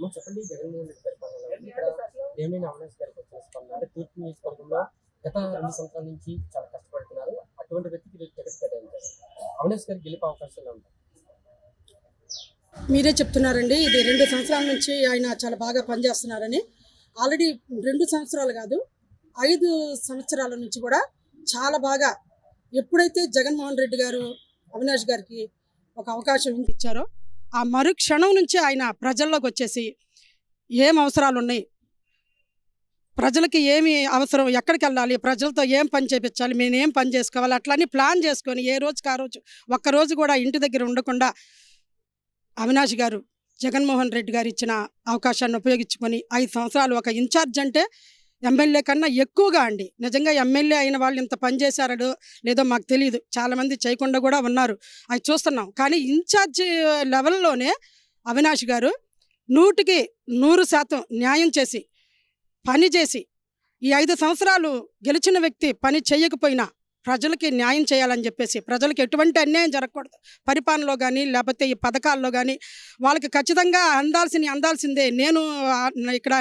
మీరు చెప్పండి జగన్మోహన్ రెడ్డి పరిపాలన ఎలా ఉంది? ఇక్కడ గారికి వచ్చిన అంటే తూర్పు నియోజకవర్గంలో గత రెండు సంవత్సరాల నుంచి చాలా కష్టపడుతున్నారు. అటువంటి వ్యక్తికి టికెట్ కేటాయించారు. అవినాష్ గారికి గెలిపే అవకాశాలు ఉంటాయి మీరే చెప్తున్నారండి ఇది రెండు సంవత్సరాల నుంచి ఆయన చాలా బాగా పనిచేస్తున్నారని. ఆల్రెడీ రెండు సంవత్సరాలు కాదు ఐదు సంవత్సరాల నుంచి కూడా చాలా బాగా ఎప్పుడైతే జగన్మోహన్ రెడ్డి గారు అవినాష్ గారికి ఒక అవకాశం ఇచ్చారో ఆ మరుక్షణం నుంచి ఆయన ప్రజల్లోకి వచ్చేసి ఏం అవసరాలు ఉన్నాయి? ప్రజలకి ఏమి అవసరం? ఎక్కడికి వెళ్ళాలి? ప్రజలతో ఏం పని చేపించాలి? మేము ఏం పని చేసుకోవాలి? అట్లని ప్లాన్ చేసుకొని ఏ రోజుకి ఆ రోజు ఒక్కరోజు కూడా ఇంటి దగ్గర ఉండకుండా అవినాష్ గారు జగన్మోహన్ రెడ్డి గారు ఇచ్చిన అవకాశాన్ని ఉపయోగించుకొని ఐదు సంవత్సరాలు ఒక ఇన్ఛార్జ్ అంటే ఎమ్మెల్యే కన్నా ఎక్కువగా అండి. నిజంగా ఎమ్మెల్యే అయిన వాళ్ళు ఇంత పని లేదో మాకు తెలియదు చాలామంది చేయకుండా కూడా ఉన్నారు. అవి చూస్తున్నాం. కానీ ఇన్ఛార్జ్ లెవెల్లోనే అవినాష్ గారు నూటికి నూరు శాతం న్యాయం చేసి పని చేసి ఈ ఐదు సంవత్సరాలు గెలిచిన వ్యక్తి పని చేయకపోయినా ప్రజలకి న్యాయం చేయాలని చెప్పేసి ప్రజలకు ఎటువంటి అన్యాయం జరగకూడదు. పరిపాలనలో కానీ లేకపోతే ఈ పథకాల్లో కానీ వాళ్ళకి ఖచ్చితంగా అందాల్సిన అందాల్సిందే. నేను ఇక్కడ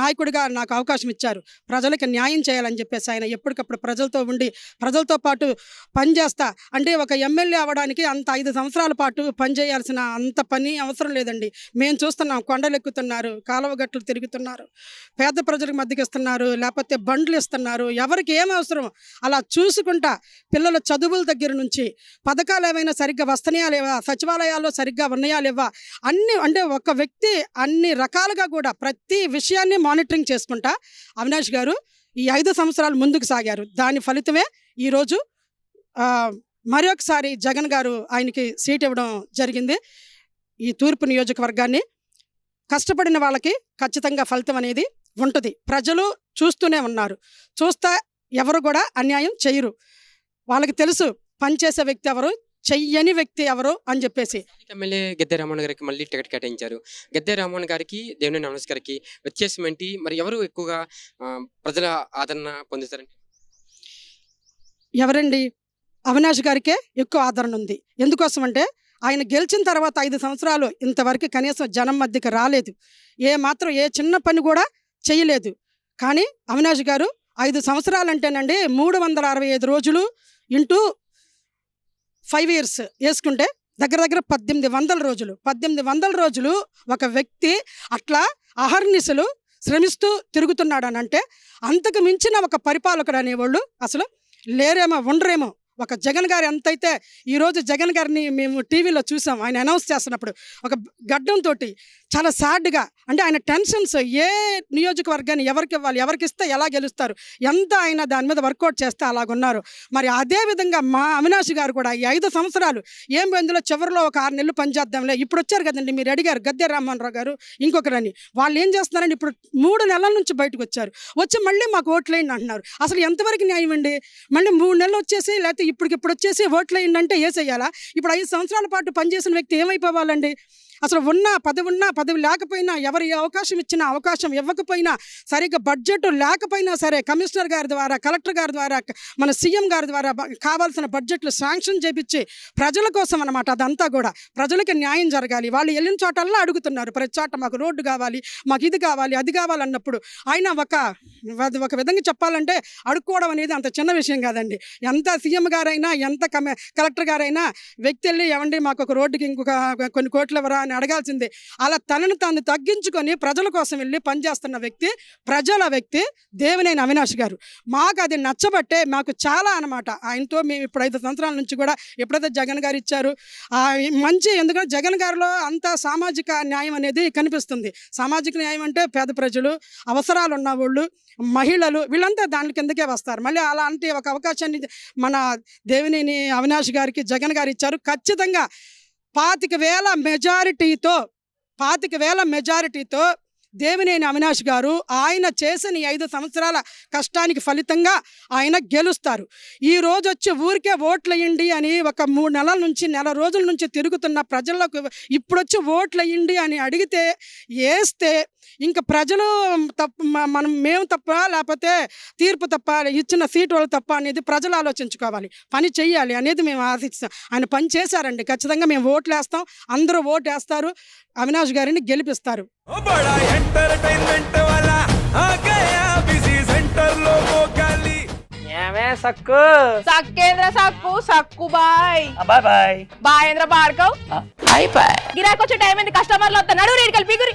నాయకుడిగా నాకు అవకాశం ఇచ్చారు. ప్రజలకు న్యాయం చేయాలని చెప్పేసి ఆయన ఎప్పటికప్పుడు ప్రజలతో ఉండి ప్రజలతో పాటు పనిచేస్తా. అంటే ఒక ఎమ్మెల్యే అవ్వడానికి అంత ఐదు సంవత్సరాల పాటు పనిచేయాల్సిన అంత పని అవసరం లేదండి. మేము చూస్తున్నాం కొండలు ఎక్కుతున్నారు కాలువ గట్లు తిరుగుతున్నారు పేద ప్రజలకు మధ్యకి ఇస్తున్నారు లేకపోతే బండ్లు ఇస్తున్నారు. ఎవరికి ఏం అవసరం? అలా చూసుకుంటే పిల్లల చదువుల దగ్గర నుంచి పథకాలు ఏమైనా సరిగ్గా వస్తున్నాయా లేవా? సచివాలయాల్లో సరిగ్గా ఉన్నాయా లేవా? అన్ని అంటే ఒక వ్యక్తి అన్ని రకాలుగా కూడా ప్రతి విషయాన్ని మానిటరింగ్ చేసుకుంటా అవినాష్ గారు ఈ ఐదు సంవత్సరాలు ముందుకు సాగారు. దాని ఫలితమే ఈరోజు మరొకసారి జగన్ గారు ఆయనకి సీట్ ఇవ్వడం జరిగింది. ఈ తూర్పు నియోజకవర్గాన్ని కష్టపడిన వాళ్ళకి ఖచ్చితంగా ఫలితం అనేది ఉంటుంది. ప్రజలు చూస్తూనే ఉన్నారు. చూస్తా ఎవరు కూడా అన్యాయం చేయరు. వాళ్ళకి తెలుసు పనిచేసే వ్యక్తి ఎవరు చెయ్యని వ్యక్తి ఎవరు అని చెప్పేసి. ఎమ్మెల్యే గద్దె రామన్ గారికి మళ్ళీ టికెట్ కేటాయించారు. గద్దె రామన్ గారికి దేవినేని అవినాష్ గారికి వ్యత్యాసం ఏంటి? మరి ఎవరు ఎక్కువగా ప్రజల ఆదరణ పొందుతారండి? ఎవరండి? అవినాష్ గారికే ఎక్కువ ఆదరణ ఉంది. ఎందుకోసం అంటే ఆయన గెలిచిన తర్వాత ఐదు సంవత్సరాలు ఇంతవరకు కనీసం జనం మధ్యకి రాలేదు. ఏ మాత్రం ఏ చిన్న పని కూడా చేయలేదు. కానీ అవినాష్ గారు ఐదు సంవత్సరాలు అంటేనండి మూడు వందల అరవై ఐదు రోజులు ఇంటూ ఫైవ్ ఇయర్స్ వేసుకుంటే దగ్గర దగ్గర పద్దెనిమిది వందల రోజులు. పద్దెనిమిది వందల రోజులు ఒక వ్యక్తి అట్లా అహర్నిశలు శ్రమిస్తూ తిరుగుతున్నాడు అని అంటే అంతకు మించిన ఒక పరిపాలకుడు అనేవాళ్ళు అసలు లేరేమో ఉండరేమో ఒక జగన్ గారు ఎంతైతే ఈరోజు జగన్ గారిని మేము టీవీలో చూసాం ఆయన అనౌన్స్ చేస్తున్నప్పుడు ఒక గడ్డంతో చాలా సాడ్గా అంటే ఆయన టెన్షన్స్ ఏ నియోజకవర్గాన్ని ఎవరికి ఇవ్వాలి ఎవరికి ఇస్తే ఎలా గెలుస్తారు ఎంత ఆయన దాని మీద వర్కౌట్ చేస్తే అలాగున్నారు. మరి అదేవిధంగా మా అవినాష్ గారు కూడా ఈ ఐదు సంవత్సరాలు ఏం ఇందులో చివరిలో ఒక ఆరు నెలలు పనిచేద్దాంలే ఇప్పుడు వచ్చారు కదండి మీరు అడిగారు గద్దె రామ్మోహన్ రావు గారు ఇంకొకరని. వాళ్ళు ఏం చేస్తున్నారండి ఇప్పుడు మూడు నెలల నుంచి బయటకు వచ్చారు వచ్చి మళ్ళీ మాకు ఓట్లేయండి అంటున్నారు. అసలు ఎంతవరకు న్యాయం అండి? మళ్ళీ మూడు నెలలు వచ్చేసి లేకపోతే ఇప్పటికిప్పుడు వచ్చేసి ఓట్లు అయిందంటే వేసేయాలా ఇప్పుడు ఐదు సంవత్సరాల పాటు పనిచేసిన వ్యక్తి ఏమైపోవాలండి? అసలు ఉన్నా పదవి ఉన్నా పదవి లేకపోయినా ఎవరు ఏ అవకాశం ఇచ్చినా అవకాశం ఇవ్వకపోయినా సరిగ్గా బడ్జెట్ లేకపోయినా సరే కమిషనర్ గారి ద్వారా కలెక్టర్ గారి ద్వారా మన సీఎం గారి ద్వారా కావాల్సిన బడ్జెట్లు శాంక్షన్ చేపించి ప్రజల కోసం అనమాట అదంతా కూడా. ప్రజలకి న్యాయం జరగాలి. వాళ్ళు వెళ్ళిన చోటల్లా అడుగుతున్నారు. ప్రతి చోట మాకు రోడ్డు కావాలి మాకు ఇది కావాలి అది కావాలన్నప్పుడు ఆయన ఒక ఒక విధంగా చెప్పాలంటే అడుక్కోవడం అనేది అంత చిన్న విషయం కాదండి. ఎంత సీఎం గారైనా ఎంత కమ కలెక్టర్ గారైనా వ్యక్తి వెళ్ళి ఏమండి మాకు ఒక రోడ్డుకి ఇంకొక కొన్ని కోట్లు ఎవరా అని అడగాల్సిందే. అలా తనను తాను తగ్గించుకొని ప్రజల కోసం వెళ్ళి పనిచేస్తున్న వ్యక్తి ప్రజల వ్యక్తి దేవినేని అవినాష్ గారు. మాకు అది నచ్చబట్టే మాకు చాలా అనమాట ఆయనతో మేము ఇప్పుడు ఐదు సంవత్సరాల నుంచి కూడా ఎప్పుడైతే జగన్ గారు ఇచ్చారు మంచి ఎందుకంటే జగన్ గారిలో అంత సామాజిక న్యాయం అనేది కనిపిస్తుంది. సామాజిక న్యాయం అంటే పేద ప్రజలు అవసరాలు ఉన్న వాళ్ళు మహిళలు వీళ్ళంతా దాని కిందకే వస్తారు. మళ్ళీ అలాంటి ఒక అవకాశాన్ని మన దేవినేని అవినాష్ గారికి జగన్ గారు ఇచ్చారు. ఖచ్చితంగా పాతిక వేల మెజారిటీతో పాతిక వేల మెజారిటీతో దేవినేని అవినాష్ గారు ఆయన చేసిన ఐదు సంవత్సరాల కష్టానికి ఫలితంగా ఆయన గెలుస్తారు. ఈ రోజు వచ్చి ఊరికే ఓట్లయ్యండి అని ఒక మూడు నెలల నుంచి నెల రోజుల నుంచి తిరుగుతున్న ప్రజలకు ఇప్పుడు వచ్చి ఓట్లేయండి అని అడిగితే వేస్తే ఇంకా ప్రజలు తప్ప మనం మేము తప్ప లేకపోతే తీర్పు తప్ప ఇచ్చిన సీటు వాళ్ళు తప్ప అనేది ప్రజలు ఆలోచించుకోవాలి. పని చేయాలి అనేది మేము ఆశిస్తాం. ఆయన పని చేశారండి. ఖచ్చితంగా మేము ఓట్లు వేస్తాం. అందరూ ఓటు వేస్తారు. అవినాష్ గారిని గెలిపిస్తారు. ఏమే సక్కు? సక్కేంద్ర సక్కు? సక్కు bye. Bye bye. బాయేంద్ర Bhargav bye bye. గిరాకొచ్చే టైం ఏంది? కస్టమర్లు వస్తా నడు రేడికల్ బిగురి.